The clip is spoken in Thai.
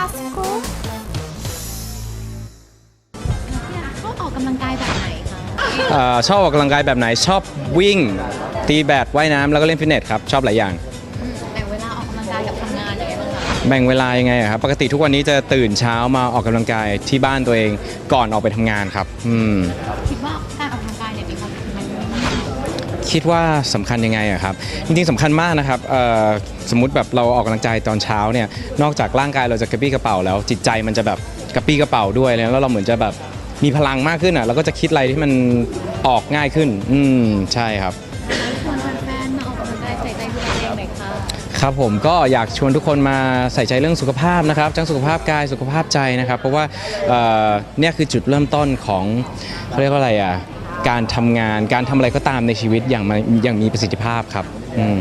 Pasco ชอบออกกำลังกายแบบไหนคะเอ่อชอบออกกำลังกายแบบไหนชอบวิ่ง ตีแบดว่ายน้ำแล้วก็เล่นฟิตเนสครับชอบหลายอย่างแบ่งเวลาออกกำลังกายกับทำงานยังไงบ้างคะแบ่งเวลายังไงอะครับปกติทุกวันนี้จะตื่นเช้ามาออกกำลังกายที่บ้านตัวเองก่อนออกไปทำงานครับ อืม คิดว่า คิดว่าสำคัญยังไงอะครับจริงๆสำคัญมากนะครับเอ่อสมมติแบบเราออกกำลังกายตอนเช้าเนี่ยนอกจากร่างกายเราจะกระปี้กระเป๋าแล้ว จิตใจมันจะแบบกระปี้กระเป๋าด้วยแล้วเราเหมือนจะแบบมีพลังมากขึ้นอะเราก็จะคิดอะไรที่มันออกง่ายขึ้น อืมใช่ครับชวนแฟนๆมาออกกำลังกายใส่ใจดูแลตัวเองหน่อยค่ะครับผมก็อยากชวนทุกคนมาใส่ใจเรื่องสุขภาพนะครับทั้งสุขภาพกายสุขภาพใจนะครับ เพราะว่าเอ่อเนี่ยคือจุดเริ่มต้นของเขาเรียกว่าอะไรอะ การทำงาน การทำอะไรก็ตามในชีวิตอย่างมาอย่างมีประสิทธิภาพครับอืม